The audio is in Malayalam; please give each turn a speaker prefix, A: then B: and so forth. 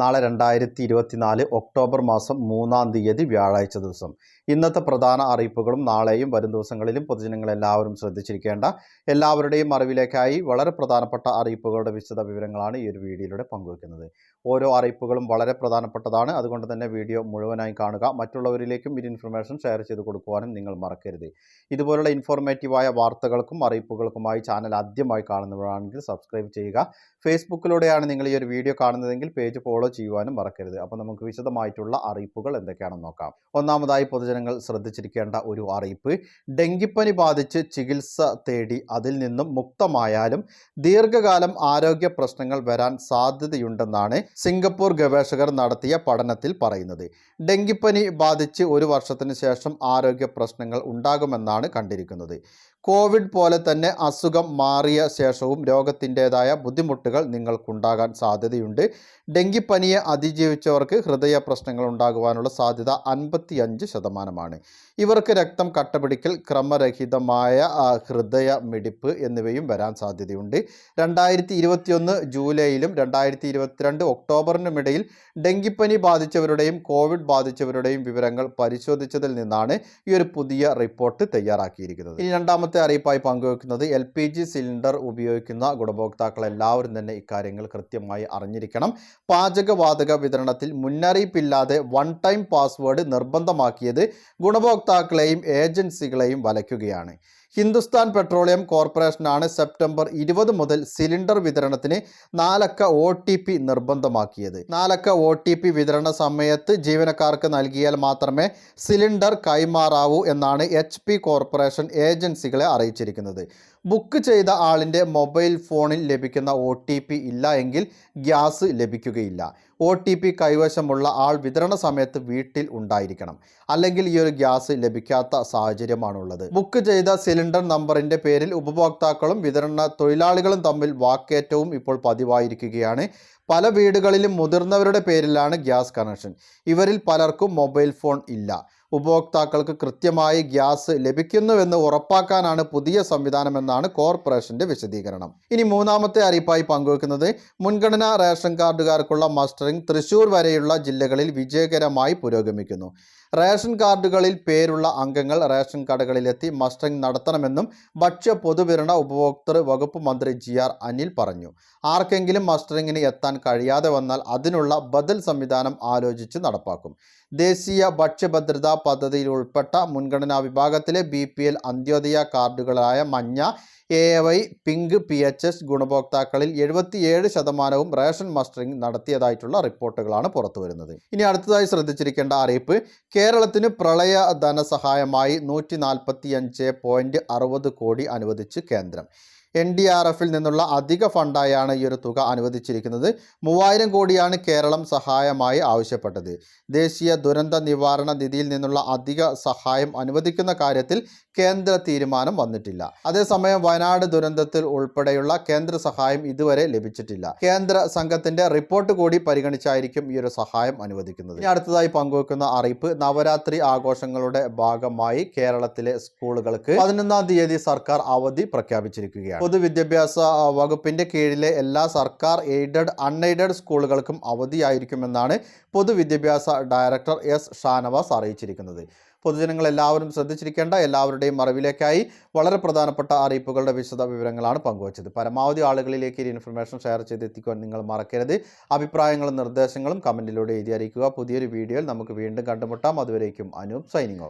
A: നാളെ രണ്ടായിരത്തി ഇരുപത്തിനാല് ഒക്ടോബർ മാസം മൂന്നാം തീയതി വ്യാഴാഴ്ച ദിവസം. ഇന്നത്തെ പ്രധാന അറിയിപ്പുകളും നാളെയും വരും ദിവസങ്ങളിലും പൊതുജനങ്ങളെല്ലാവരും ശ്രദ്ധിച്ചിരിക്കേണ്ട. എല്ലാവരുടെയും അറിവിലേക്കായി വളരെ പ്രധാനപ്പെട്ട അറിയിപ്പുകളുടെ വിശദ വിവരങ്ങളാണ് ഈ ഒരു വീഡിയോയിലൂടെ പങ്കുവയ്ക്കുന്നത് ഓരോ അറിയിപ്പുകളും വളരെ പ്രധാനപ്പെട്ടതാണ്. അതുകൊണ്ട് തന്നെ വീഡിയോ മുഴുവനായി കാണുക. മറ്റുള്ളവരിലേക്കും ഈ ഇൻഫർമേഷൻ ഷെയർ ചെയ്ത് കൊടുക്കുവാനും നിങ്ങൾ മറക്കരുത്. ഇതുപോലുള്ള ഇൻഫോർമേറ്റീവായ വാർത്തകൾക്കും അറിയിപ്പുകൾക്കുമായി ചാനൽ ആദ്യമായി കാണുന്നവരാണെങ്കിൽ സബ്സ്ക്രൈബ് ചെയ്യുക. ഫേസ്ബുക്കിലൂടെയാണ് നിങ്ങൾ ഈ ഒരു വീഡിയോ കാണുന്നതെങ്കിൽ പേജ് ഫോളോ ചെയ്യുവാനും മറക്കരുത്. അപ്പോൾ നമുക്ക് വിശദമായിട്ടുള്ള അറിയിപ്പുകൾ എന്തൊക്കെയാണെന്ന് നോക്കാം. ഒന്നാമതായി പൊതുജനങ്ങൾ ശ്രദ്ധിച്ചിരിക്കേണ്ട ഒരു അറിയിപ്പ്. ഡെങ്കിപ്പനി ബാധിച്ച് ചികിത്സ തേടി അതിൽ നിന്നും മുക്തമായാലും ദീർഘകാലം ആരോഗ്യ പ്രശ്നങ്ങൾ വരാൻ സാധ്യതയുണ്ടെന്നാണ് സിംഗപ്പൂർ ഗവേഷകർ നടത്തിയ പഠനത്തിൽ പറയുന്നത്. ഡെങ്കിപ്പനി ബാധിച്ച് ഒരു വർഷത്തിന് ശേഷം ആരോഗ്യ പ്രശ്നങ്ങൾ ഉണ്ടാകുമെന്നാണ് കണ്ടിരിക്കുന്നത്. കോവിഡ് പോലെ തന്നെ അസുഖം മാറിയ ശേഷവും രോഗത്തിന്റെതായ ബുദ്ധിമുട്ടുകൾ നിങ്ങൾക്കുണ്ടാകാൻ സാധ്യതയുണ്ട്. ഡെങ്കിപ്പനിയെ അതിജീവിച്ചവർക്ക് ഹൃദയ പ്രശ്നങ്ങൾ ഉണ്ടാകുവാനുള്ള സാധ്യത അൻപത്തിയഞ്ച് ശതമാനമാണ്. ഇവർക്ക് രക്തം കട്ടപിടിക്കൽ ക്രമരഹിതമായ ഹൃദയ മിടിപ്പ് എന്നിവയും വരാൻ സാധ്യതയുണ്ട്. രണ്ടായിരത്തി ഇരുപത്തിയൊന്ന് ജൂലൈയിലും രണ്ടായിരത്തി ഇരുപത്തിരണ്ട് ഒക്ടോബറിനുമിടയിൽ ഡെങ്കിപ്പനി ബാധിച്ചവരുടെയും കോവിഡ് ബാധിച്ചവരുടെയും വിവരങ്ങൾ പരിശോധിച്ചതിൽ നിന്നാണ് ഈ ഒരു പുതിയ റിപ്പോർട്ട് തയ്യാറാക്കിയിരിക്കുന്നത്. ഇനി രണ്ടാമത്തെ അറിയിപ്പായി പങ്കുവെക്കുന്നത് എൽ പി ജി സിലിണ്ടർ ഉപയോഗിക്കുന്ന ഗുണഭോക്താക്കൾ എല്ലാവരും തന്നെ ഇക്കാര്യങ്ങൾ കൃത്യമായി അറിഞ്ഞിരിക്കണം. പാചകവാതക വിതരണത്തിൽ മുന്നറിയിപ്പില്ലാതെ വൺ ടൈം പാസ്വേഡ് നിർബന്ധമാക്കിയത് ഗുണഭോക്താക്കളെയും ഏജൻസികളെയും വലയ്ക്കുകയാണ്. ഹിന്ദുസ്ഥാൻ പെട്രോളിയം കോർപ്പറേഷനാണ് സെപ്റ്റംബർ ഇരുപത് മുതൽ സിലിണ്ടർ വിതരണത്തിന് നാലക്ക ഒ ടി പി നിർബന്ധമാക്കിയത്. നാലക്ക ഒ ടി പി വിതരണ സമയത്ത് ജീവനക്കാർക്ക് നൽകിയാൽ മാത്രമേ സിലിണ്ടർ കൈമാറാവൂ എന്നാണ് എച്ച് പി കോർപ്പറേഷൻ ഏജൻസികളെ അറിയിച്ചിരിക്കുന്നത്. ബുക്ക് ചെയ്ത ആളിന്റെ മൊബൈൽ ഫോണിൽ ലഭിക്കുന്ന ഒ ടി പി ഇല്ല എങ്കിൽ ഗ്യാസ് ലഭിക്കുകയില്ല. ഒ ടി പി കൈവശമുള്ള ആൾ വിതരണ സമയത്ത് വീട്ടിൽ ഉണ്ടായിരിക്കണം. അല്ലെങ്കിൽ ഈ ഒരു ഗ്യാസ് ലഭിക്കാത്ത സാഹചര്യമാണുള്ളത്. ബുക്ക് ചെയ്ത സിലിണ്ടർ നമ്പറിന്റെ പേരിൽ ഉപഭോക്താക്കളും വിതരണ തൊഴിലാളികളും തമ്മിൽ വാക്കേറ്റവും ഇപ്പോൾ പതിവായിരിക്കുകയാണ്. പല വീടുകളിലും മുതിർന്നവരുടെ പേരിലാണ് ഗ്യാസ് കണക്ഷൻ. ഇവരിൽ പലർക്കും മൊബൈൽ ഫോൺ ഇല്ല. ഉപഭോക്താക്കൾക്ക് കൃത്യമായി ഗ്യാസ് ലഭിക്കുന്നുവെന്ന് ഉറപ്പാക്കാനാണ് പുതിയ സംവിധാനമെന്നാണ് കോർപ്പറേഷന്റെ വിശദീകരണം. ഇനി മൂന്നാമത്തെ അറിയിപ്പായി പങ്കുവെക്കുന്നത് മുൻഗണനാ റേഷൻ കാർഡുകാർക്കുള്ള മസ്റ്ററിംഗ് തൃശൂർ വരെയുള്ള ജില്ലകളിൽ വിജയകരമായി പുരോഗമിക്കുന്നു. റേഷൻ കാർഡുകളിൽ പേരുള്ള അംഗങ്ങൾ റേഷൻ കാർഡുകളിലെത്തി മസ്റ്ററിംഗ് നടത്തണമെന്നും ഭക്ഷ്യ പൊതുവിതരണ ഉപഭോക്തൃ വകുപ്പ് മന്ത്രി ജി ആർ അനിൽ പറഞ്ഞു. ആർക്കെങ്കിലും മസ്റ്ററിങ്ങിന് എത്താൻ കഴിയാതെ വന്നാൽ അതിനുള്ള ബദൽ സംവിധാനം ആലോചിച്ച് നടപ്പാക്കും. ദേശീയ ഭക്ഷ്യഭദ്രതാ പദ്ധതിയിൽ ഉൾപ്പെട്ട മുൻഗണനാ വിഭാഗത്തിലെ ബി പി എൽ അന്ത്യോദയ കാർഡുകളായ മഞ്ഞ A Y pink P H S ഗുണഭോക്താക്കളിൽ എഴുപത്തിയേഴ് ശതമാനവും റേഷൻ മസ്റ്ററിംഗ് നടത്തിയതായിട്ടുള്ള റിപ്പോർട്ടുകളാണ് പുറത്തു വരുന്നത് ഇനി അടുത്തതായി ശ്രദ്ധിച്ചിരിക്കേണ്ട അറിയിപ്പ് കേരളത്തിന് പ്രളയ ധനസഹായമായി നൂറ്റി നാൽപ്പത്തി അഞ്ച് പോയിന്റ് അറുപത് കോടി അനുവദിച്ച് കേന്ദ്രം. എൻ ഡി ആർ എഫിൽ നിന്നുള്ള അധിക ഫണ്ടായാണ് ഈ ഒരു തുക അനുവദിച്ചിരിക്കുന്നത്. മൂവായിരം കോടിയാണ് കേരളം സഹായമായി ആവശ്യപ്പെട്ടത്. ദേശീയ ദുരന്ത നിവാരണ നിധിയിൽ നിന്നുള്ള അധിക സഹായം അനുവദിക്കുന്ന കാര്യത്തിൽ കേന്ദ്ര തീരുമാനം വന്നിട്ടില്ല. അതേസമയം വയനാട് ദുരന്തത്തിൽ ഉൾപ്പെടെയുള്ള കേന്ദ്ര സഹായം ഇതുവരെ ലഭിച്ചിട്ടില്ല. കേന്ദ്ര സംഘത്തിന്റെ റിപ്പോർട്ട് കൂടി പരിഗണിച്ചായിരിക്കും ഈ ഒരു സഹായം അനുവദിക്കുന്നത്. ഇനി അടുത്തതായി പങ്കുവെക്കുന്ന അറിയിപ്പ് നവരാത്രി ആഘോഷങ്ങളുടെ ഭാഗമായി കേരളത്തിലെ സ്കൂളുകൾക്ക് പതിനൊന്നാം തീയതി സർക്കാർ അവധി പ്രഖ്യാപിച്ചിരിക്കുകയാണ്. പൊതുവിദ്യാഭ്യാസ വകുപ്പിന്റെ കീഴിലെ എല്ലാ സർക്കാർ എയ്ഡഡ് അൺഎയ്ഡഡ് സ്കൂളുകൾക്കും അവധിയായിരിക്കുമെന്നാണ് പൊതുവിദ്യാഭ്യാസ ഡയറക്ടർ എസ്. ഷാനവാസ് അറിയിച്ചിരിക്കുന്നത്. പൊതുജനങ്ങൾ എല്ലാവരും ശ്രദ്ധിച്ചിരിക്കേണ്ട എല്ലാവരുടെയും അറിവിലേക്കായി വളരെ പ്രധാനപ്പെട്ട അറിയിപ്പുകളുടെ വിശദ വിവരങ്ങളാണ് പങ്കുവച്ചത്. പരമാവധി ആളുകളിലേക്ക് ഈ ഇൻഫർമേഷൻ ഷെയർ ചെയ്തെത്തിക്കുവാൻ നിങ്ങൾ മറക്കരുത്. അഭിപ്രായങ്ങളും നിർദ്ദേശങ്ങളും കമന്റിലൂടെ എഴുതി അറിയിക്കുക. പുതിയൊരു വീഡിയോയിൽ നമുക്ക് വീണ്ടും കണ്ടുമുട്ടാം. അതുവരേക്കും അനൂപ് സൈനിങ്